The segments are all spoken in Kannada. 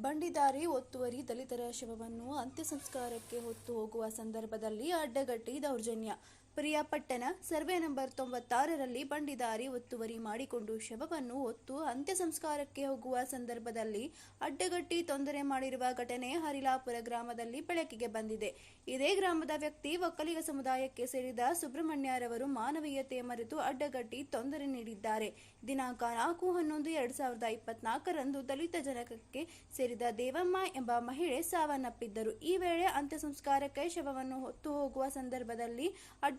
ಬಂಡಿದಾರಿ ಒತ್ತುವರಿ ದಲಿತರ ಶವವನ್ನು ಅಂತ್ಯಸಂಸ್ಕಾರಕ್ಕೆ ಹೊತ್ತು ಹೋಗುವ ಸಂದರ್ಭದಲ್ಲಿ ಅಡ್ಡಗಟ್ಟಿ ದೌರ್ಜನ್ಯ. ಪ್ರಿಯಾಪಟ್ಟಣ ಸರ್ವೆ ನಂಬರ್ ತೊಂಬತ್ತಾರರಲ್ಲಿ ಬಂಡಿದಾರಿ ಒತ್ತುವರಿ ಮಾಡಿಕೊಂಡು ಶವವನ್ನು ಹೊತ್ತು ಅಂತ್ಯ ಸಂಸ್ಕಾರಕ್ಕೆ ಹೋಗುವ ಸಂದರ್ಭದಲ್ಲಿ ಅಡ್ಡಗಟ್ಟಿ ತೊಂದರೆ ಮಾಡಿರುವ ಘಟನೆ ಹರಿಲಾಪುರ ಗ್ರಾಮದಲ್ಲಿ ಬೆಳಕಿಗೆ ಬಂದಿದೆ. ಇದೇ ಗ್ರಾಮದ ವ್ಯಕ್ತಿ ಒಕ್ಕಲಿಗ ಸಮುದಾಯಕ್ಕೆ ಸೇರಿದ ಸುಬ್ರಹ್ಮಣ್ಯರವರು ಮಾನವೀಯತೆ ಮರೆತು ಅಡ್ಡಗಟ್ಟಿ ತೊಂದರೆ ನೀಡಿದ್ದಾರೆ. ದಿನಾಂಕ ನಾಲ್ಕು ಹನ್ನೊಂದು ಎರಡ್ ಸಾವಿರದ ಇಪ್ಪತ್ನಾಲ್ಕರಂದು ದಲಿತ ಜನಕಕ್ಕೆ ಸೇರಿದ ದೇವಮ್ಮ ಎಂಬ ಮಹಿಳೆ ಸಾವನ್ನಪ್ಪಿದ್ದರು. ಈ ವೇಳೆ ಅಂತ್ಯ ಸಂಸ್ಕಾರಕ್ಕೆ ಶವವನ್ನು ಹೊತ್ತು ಹೋಗುವ ಸಂದರ್ಭದಲ್ಲಿ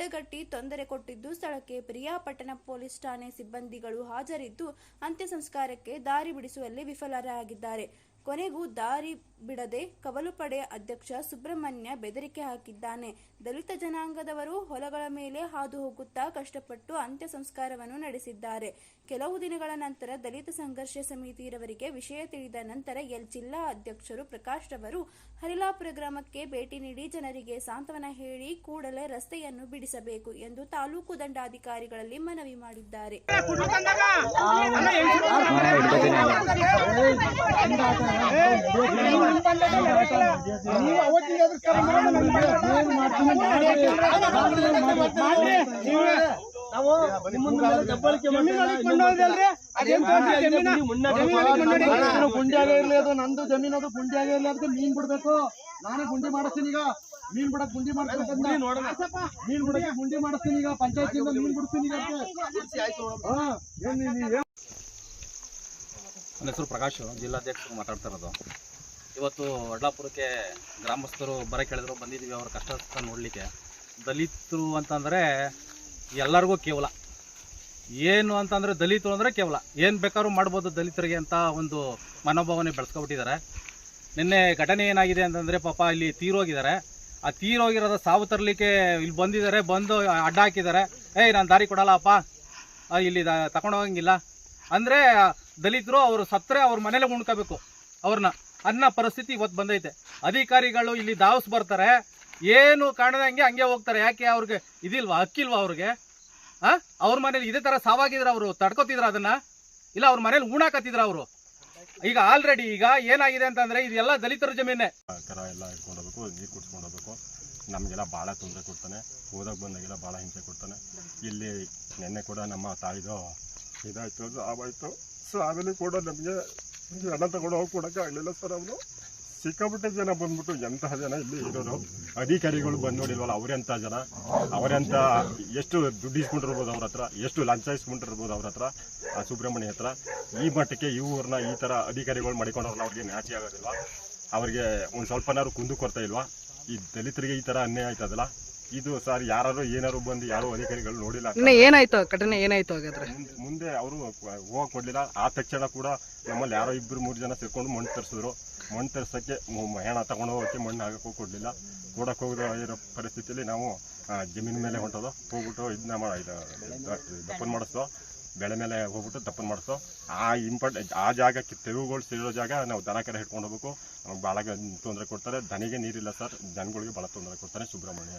ಅಡ್ಡಗಟ್ಟಿ ತೊಂದರೆ ಕೊಟ್ಟಿದ್ದು ಸ್ಥಳಕ್ಕೆ ಪ್ರಿಯಾಪಟ್ಟಣ ಪೊಲೀಸ್ ಠಾಣೆ ಸಿಬ್ಬಂದಿಗಳು ಹಾಜರಿದ್ದು ಅಂತ್ಯ ಸಂಸ್ಕಾರಕ್ಕೆ ದಾರಿ ಬಿಡಿಸುವಲ್ಲಿ ವಿಫಲರಾಗಿದ್ದಾರೆ. ಕೊನೆಗೂ ದಾರಿ ಬಿಡದೆ ಕವಲು ಪಡೆಯ ಅಧ್ಯಕ್ಷ ಸುಬ್ರಹ್ಮಣ್ಯ ಬೆದರಿಕೆ ಹಾಕಿದ್ದಾನೆ. ದಲಿತ ಜನಾಂಗದವರು ಹೊಲಗಳ ಮೇಲೆ ಹಾದು ಹೋಗುತ್ತಾ ಕಷ್ಟಪಟ್ಟು ಅಂತ್ಯ ಸಂಸ್ಕಾರವನ್ನು ನಡೆಸಿದ್ದಾರೆ. ಕೆಲವು ದಿನಗಳ ನಂತರ ದಲಿತ ಸಂಘರ್ಷ ಸಮಿತಿಯವರಿಗೆ ವಿಷಯ ತಿಳಿದ ನಂತರ ಎಲ್ ಜಿಲ್ಲಾ ಅಧ್ಯಕ್ಷರು ಪ್ರಕಾಶ್ ರವರು ಹರಿಲಾಪುರ ಗ್ರಾಮಕ್ಕೆ ಭೇಟಿ ನೀಡಿ ಜನರಿಗೆ ಸಾಂತ್ವನ ಹೇಳಿ ಕೂಡಲೇ ರಸ್ತೆಯನ್ನು ಬಿಡಿಸಬೇಕು ಎಂದು ತಾಲೂಕು ದಂಡಾಧಿಕಾರಿಗಳಲ್ಲಿ ಮನವಿ ಮಾಡಿದ್ದಾರೆ ನೀವು ಅವತ್ತಿಗೆ ಎದುರು ಕರೆ ಮಾಡಿ ನಮ್ಗೆ ಏನ್ ಮಾಡ್ತೀನಿ ಮಾಡ್ರಿ. ನಾವು ನಿಮ್ಮನ್ನ ಮೇಲೆ ದಬ್ಬಾಳಿಕೆ ಇರ್ಲಿ ಅದು ನಂದು ಜಮೀನು ಅದು ಗುಂಡಿಯಾಗ ಇರ್ಲಿ ಅದಕ್ಕೆ ಮೀನ್ ಬಿಡ್ಬೇಕು ನಾನೇ ಗುಂಡಿ ಮಾಡಿಸ್ತೀನಿ ಈಗ ಮೀನ್ ಬಿಡಕ್ ಗುಂಡಿ ಮಾಡ್ತೀನಿ ಮೀನ್ ಬಿಡಕ್ಕೆ ಗುಂಡಿ ಮಾಡಿಸ್ತೀನಿ ಈಗ ಪಂಚಾಯತಿಂದ ಮೀನ್ ಬಿಡ್ತೀನಿ ಈಗ ನನ್ನ ಹೆಸರು ಪ್ರಕಾಶ್, ಜಿಲ್ಲಾಧ್ಯಕ್ಷರು ಮಾತಾಡ್ತಾ ಇರೋದು. ಇವತ್ತು ವಡ್ಲಾಪುರಕ್ಕೆ ಗ್ರಾಮಸ್ಥರು ಬರ ಕೇಳಿದ್ರು, ಬಂದಿದ್ದೀವಿ ಅವ್ರ ಕಷ್ಟ ನೋಡಲಿಕ್ಕೆ. ದಲಿತರು ಅಂತಂದರೆ ಎಲ್ಲರಿಗೂ ಕೇವಲ. ಏನು ಅಂತಂದರೆ ದಲಿತರು ಅಂದರೆ ಕೇವಲ. ಏನು ಬೇಕಾದ್ರೂ ಮಾಡ್ಬೋದು ದಲಿತರಿಗೆ ಅಂತ ಒಂದು ಮನೋಭಾವನೆ ಬೆಳೆಸ್ಕೊಬಿಟ್ಟಿದ್ದಾರೆ. ನಿನ್ನೆ ಘಟನೆ ಏನಾಗಿದೆ ಅಂತಂದರೆ ಪಾಪ ಇಲ್ಲಿ ತೀರೋಗಿದ್ದಾರೆ. ಆ ತೀರೋಗಿರೋದ ಸಾವು ತರಲಿಕ್ಕೆ ಇಲ್ಲಿ ಬಂದಿದ್ದಾರೆ, ಬಂದು ಅಡ್ಡ ಹಾಕಿದ್ದಾರೆ. ಏಯ್, ನಾನು ದಾರಿ ಕೊಡಲ್ಲ ಅಪ್ಪ ಇಲ್ಲಿ ತಗೊಂಡೋಗಂಗಿಲ್ಲ ಅಂದ್ರೆ ದಲಿತರು ಅವರು ಸತ್ತರೆ ಅವ್ರ ಮನೇಲೆ ಉಣ್ಕೋಬೇಕು. ಅವ್ರನ್ನ ಅನ್ನ ಪರಿಸ್ಥಿತಿ ಇವತ್ತು ಬಂದೈತೆ. ಅಧಿಕಾರಿಗಳು ಇಲ್ಲಿ ದಾವಸ್ ಬರ್ತಾರೆ. ಏನು ಕಾಣದಂಗೆ ಹಂಗೆ ಹೋಗ್ತಾರೆ. ಯಾಕೆ ಅವ್ರಿಗೆ ಇದಿಲ್ವಾ? ಅಕ್ಕಿಲ್ವಾ ಅವ್ರಿಗೆ? ಆ? ಅವ್ರ ಮನೇಲಿ ಇದೇ ತರ ಸಾವಾಗಿದ್ರೆ ಅವರು ತಡ್ಕೋತಿದ್ರ ಅದನ್ನ? ಇಲ್ಲ, ಅವ್ರ ಮನೇಲಿ ಉಣಾಕತ್ತಿದ್ರ ಅವರು? ಈಗ ಆಲ್ರೆಡಿ ಈಗ ಏನಾಗಿದೆ ಅಂತಂದರೆ ಇದೆಲ್ಲ ದಲಿತರ ಜಮೀನೆ. ಕರ ಎಲ್ಲ ಇಟ್ಕೊಂಡು ನೀರು ನಮಗೆಲ್ಲ ಭಾಳ ತೊಂದರೆ ಕೊಡ್ತಾನೆ. ಓದೋಕೆ ಬಂದಾಗೆಲ್ಲ ಭಾಳ ಹಿಂಸೆ ಕೊಡ್ತಾನೆ. ಇಲ್ಲಿ ನಿನ್ನೆ ಕೂಡ ನಮ್ಮ ತಾಯಿದು ಇದಾಯಿತು ಸಾವಾಯಿತು ಸಾವಿನ ಕೂಡ ನಮಗೆ ಹಣ ತಗೊಂಡು ಹೋಗಿ ಕೊಡೋಕೆ ಆಗಲಿಲ್ಲ ಸರ್ ಅವನು. ಸಿಕ್ಕಾಪಟ್ಟೆ ಜನ ಬಂದ್ಬಿಟ್ಟು ಎಂತಹ ಜನ ಇಲ್ಲಿ ಇರೋರು? ಅಧಿಕಾರಿಗಳು ಬಂದು ನೋಡಿಲ್ವಲ್ಲ ಅವರೆಂಥ ಜನ? ಅವರೆಂಥ ಎಷ್ಟು ದುಡ್ಡು ಇಸ್ಕೊಂಡಿರ್ಬೋದು ಅವ್ರ ಹತ್ರ? ಎಷ್ಟು ಲಂಚ ಇಸ್ಕೊಂಡಿರ್ಬೋದು ಅವ್ರ ಹತ್ರ? ಆ ಸುಬ್ರಹ್ಮಣ್ಯ ಹತ್ರ? ಈ ಮಟ್ಟಕ್ಕೆ ಇವ್ರನ್ನ ಈ ಥರ ಅಧಿಕಾರಿಗಳು ಮಾಡಿಕೊಂಡವ್ರನ್ನ ಅವ್ರಿಗೆ ನಾಚಿ ಆಗೋದಿಲ್ವಾ? ಅವ್ರಿಗೆ ಒಂದು ಸ್ವಲ್ಪನಾದ್ರು ಕುಂದು ಕೊಡ್ತಾ ಇಲ್ವಾ? ಈ ದಲಿತರಿಗೆ ಈ ಥರ ಅನ್ಯಾಯ ಆಯ್ತದಲ್ಲ? ಇದು ಸರ್ ಯಾರು ಏನಾರು ಬಂದು ಯಾರು ಅಧಿಕಾರಿಗಳು ನೋಡಿಲ್ಲ ಇನ್ನು ಏನಾಯ್ತು? ಘಟನೆ ಏನಾಯ್ತು ಹಾಗಾದ್ರೆ? ಮುಂದೆ- ಅವರು ಹೋಗಕ್ ಕೊಡ್ಲಿಲ್ಲ ಆ ತಕ್ಷಣ ಕೂಡ ನಮ್ಮಲ್ಲಿ ಯಾರೋ ಇಬ್ರು ಮೂರು ಜನ ಸೇರ್ಕೊಂಡು ಮಣ್ಣು ತರಿಸಿದ್ರು. ಮಣ್ಣು ತರ್ಸಕ್ಕೆ ಹೆಣ ತಗೊಂಡು ಹೋಗಕ್ಕೆ ಮಣ್ಣು ಹಾಕಕ್ಕೂ ಕೊಡ್ಲಿಲ್ಲ. ಕೊಡಕ್ಕೆ ಹೋಗದ ಇರೋ ಪರಿಸ್ಥಿತಿಯಲ್ಲಿ ನಾವು ಜಮೀನ್ ಮೇಲೆ ಹೊಂಟೋದು ಹೋಗ್ಬಿಟ್ಟು ಇದನ್ನ ಮಾಡ ದಪ್ಪನ್ ಮಾಡಿಸ್ದೋ ಬೆಳೆ ಮೇಲೆ ಹೋಗ್ಬಿಟ್ಟು ದಪ್ಪನ್ ಮಾಡಿಸ್ದೋ ಆ ಇಂಪಾರ್ಟ್ ಆ ಜಾಗಕ್ಕೆ ತೆವುಗಳು ಸೇರೋ ಜಾಗ ನಾವು ದನ ಕಡೆ ಹಿಡ್ಕೊಂಡು ಹೋಗ್ಬೇಕು. ಭಾಳ ತೊಂದರೆ ಕೊಡ್ತಾರೆ. ದನಿಗೆ ನೀರಿಲ್ಲ ಸರ್. ದನಗಳಿಗೆ ಭಾಳ ತೊಂದರೆ ಕೊಡ್ತಾರೆ ಸುಬ್ರಹ್ಮಣ್ಯ.